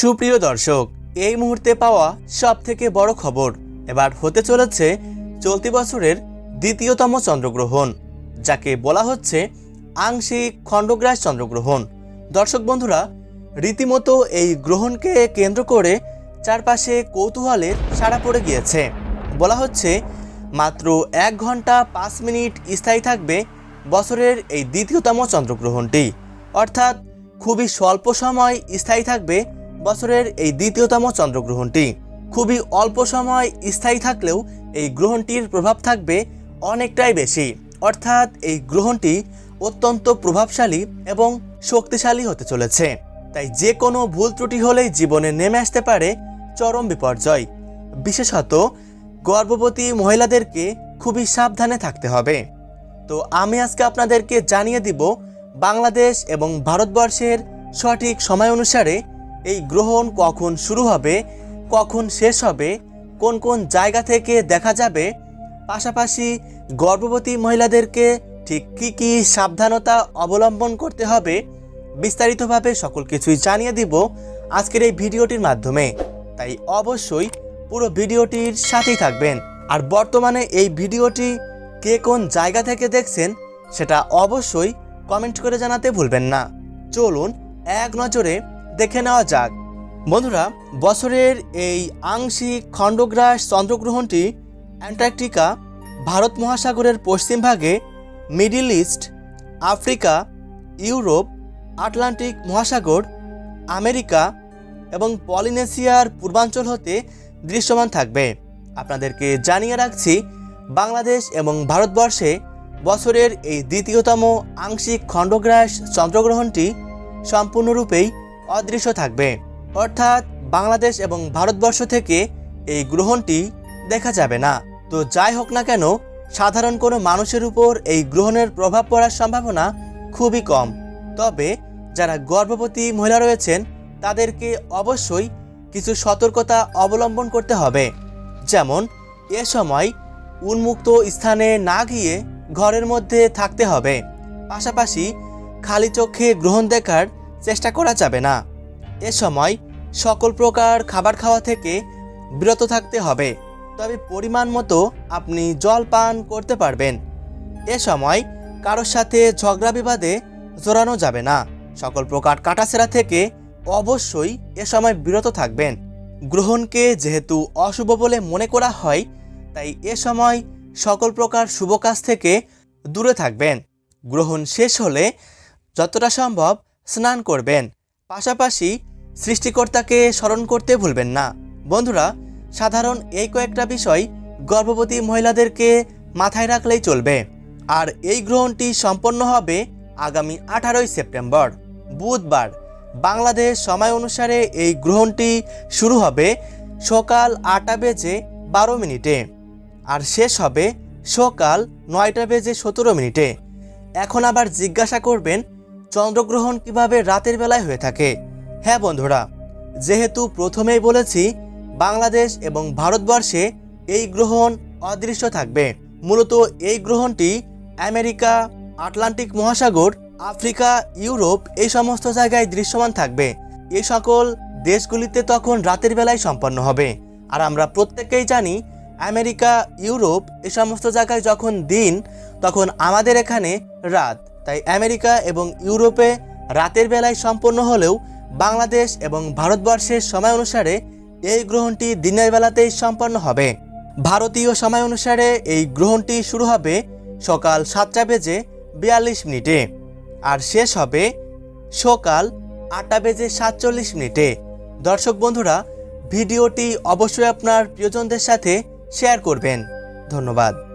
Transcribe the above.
সুপ্রিয় দর্শক, এই মুহূর্তে পাওয়া সব থেকে বড় খবর। এবার হতে চলেছে চলতি বছরের দ্বিতীয়তম চন্দ্রগ্রহণ, যাকে বলা হচ্ছে আংশিক খণ্ডগ্রাস চন্দ্রগ্রহণ। দর্শক বন্ধুরা, রীতিমতো এই গ্রহণকে কেন্দ্র করে চারপাশে কৌতূহলের সাড়া পড়ে গিয়েছে। বলা হচ্ছে মাত্র এক ঘণ্টা পাঁচ মিনিট স্থায়ী থাকবে বছরের এই দ্বিতীয়তম চন্দ্রগ্রহণটি। অর্থাৎ খুবই স্বল্প সময় স্থায়ী থাকবে বছরের এই দ্বিতীয়তম চন্দ্রগ্রহণটি। খুবই অল্প সময় স্থায়ী থাকলেও এই গ্রহণটির প্রভাব থাকবে অনেকটাই বেশি। অর্থাৎ এই গ্রহণটি অত্যন্ত প্রভাবশালী এবং শক্তিশালী হতে চলেছে। তাই যে কোনো ভুল ত্রুটি হলেই জীবনে নেমে আসতে পারে চরম বিপর্যয়। বিশেষত গর্ভবতী মহিলাদেরকে খুবই সাবধানে থাকতে হবে। তো আমি আজকে আপনাদেরকে জানিয়ে দিব বাংলাদেশ এবং ভারতবর্ষের সঠিক সময় অনুসারে এই গ্রহণ কখন শুরু হবে, কখন শেষ হবে, কোন কোন জায়গা থেকে দেখা যাবে, পাশাপাশি গর্ভবতী মহিলাদেরকে ঠিক কী কী সাবধানতা অবলম্বন করতে হবে, বিস্তারিতভাবে সকল কিছুই জানিয়ে দিব আজকের এই ভিডিওটির মাধ্যমে। তাই অবশ্যই পুরো ভিডিওটির সাথেই থাকবেন। আর বর্তমানে এই ভিডিওটি কে কোন জায়গা থেকে দেখছেন, সেটা অবশ্যই কমেন্ট করে জানাতে ভুলবেন না। চলুন এক নজরে দেখে নেওয়া যাক। বন্ধুরা, বছরের এই আংশিক খণ্ডগ্রাস চন্দ্রগ্রহণটি অ্যান্টার্কটিকা, ভারত মহাসাগরের পশ্চিমভাগে middle east, Africa, Europe, Atlantic মহাসাগর, আমেরিকা এবং পলিনেশিয়ার পূর্বাঞ্চল হতে দৃশ্যমান থাকবে। আপনাদেরকে জানিয়ে রাখছি, বাংলাদেশ এবং ভারতবর্ষে বছরের এই দ্বিতীয়তম আংশিক খণ্ডগ্রাস চন্দ্রগ্রহণটি সম্পূর্ণরূপেই অদৃশ্য থাকবে। অর্থাৎ বাংলাদেশ এবং ভারতবর্ষ থেকে এই গ্রহণটি দেখা যাবে না। তো যাই হোক না কেন, সাধারণ কোনো মানুষের উপর এই গ্রহণের প্রভাব পড়ার সম্ভাবনা খুবই কম। তবে যারা গর্ভবতী মহিলা রয়েছেন, তাদেরকে অবশ্যই কিছু সতর্কতা অবলম্বন করতে হবে। যেমন, এ সময় উন্মুক্ত স্থানে না গিয়ে ঘরের মধ্যে থাকতে হবে। পাশাপাশি খালি চোখে গ্রহণ দেখার চেষ্টা করা যাবে না। এ সময় সকল প্রকার খাবার খাওয়া থেকে বিরত থাকতে হবে। তবে পরিমাণ মতো আপনি জল পান করতে পারবেন। এ সময় কারোর সাথে ঝগড়া বিবাদে জড়ানো যাবে না। সকল প্রকার কাটাছেড়া থেকে অবশ্যই এ সময় বিরত থাকবেন। গ্রহণকে যেহেতু অশুভ বলে মনে করা হয়, তাই এ সময় সকল প্রকার শুভ কাজ থেকে দূরে থাকবেন। গ্রহণ শেষ হলে যতটা সম্ভব স্নান করবেন। পাশাপাশি সৃষ্টিকর্তাকে স্মরণ করতে ভুলবেন না। বন্ধুরা, সাধারণ এই কয়েকটা বিষয় গর্ভবতী মহিলাদেরকে মাথায় রাখলেই চলবে। আর এই গ্রহণটি সম্পন্ন হবে আগামী আঠারোই সেপ্টেম্বর, বুধবার। বাংলাদেশ সময় অনুসারে এই গ্রহণটি শুরু হবে সকাল আটটা বেজে বারো মিনিটে আর শেষ হবে সকাল নয়টা বেজে সতেরো মিনিটে। এখন আবার জিজ্ঞাসা করবেন চন্দ্রগ্রহণ কীভাবে রাতের বেলায় হয়ে থাকে? হ্যাঁ বন্ধুরা, যেহেতু প্রথমেই বলেছি, বাংলাদেশ এবং ভারতবর্ষে এই গ্রহণ অদৃশ্য থাকবে। মূলত এই গ্রহণটি আমেরিকা, আটলান্টিক মহাসাগর, আফ্রিকা, ইউরোপ এই সমস্ত জায়গায় দৃশ্যমান থাকবে। এ সকল দেশগুলিতে তখন রাতের বেলায় সম্পন্ন হবে। আর আমরা প্রত্যেকেই জানি, আমেরিকা, ইউরোপ এ সমস্ত জায়গায় যখন দিন, তখন আমাদের এখানে রাত। তাই আমেরিকা এবং ইউরোপে রাতের বেলায় সম্পন্ন হলেও বাংলাদেশ এবং ভারতবর্ষের সময় অনুসারে এই গ্রহণটি দিনের বেলাতেই সম্পন্ন হবে। ভারতীয় সময় অনুসারে এই গ্রহণটি শুরু হবে সকাল সাতটা বেজে বিয়াল্লিশ মিনিটে আর শেষ হবে সকাল আটটা বেজে সাতচল্লিশ মিনিটে। দর্শক বন্ধুরা, ভিডিওটি অবশ্যই আপনার প্রিয়জনদের সাথে শেয়ার করবেন। ধন্যবাদ।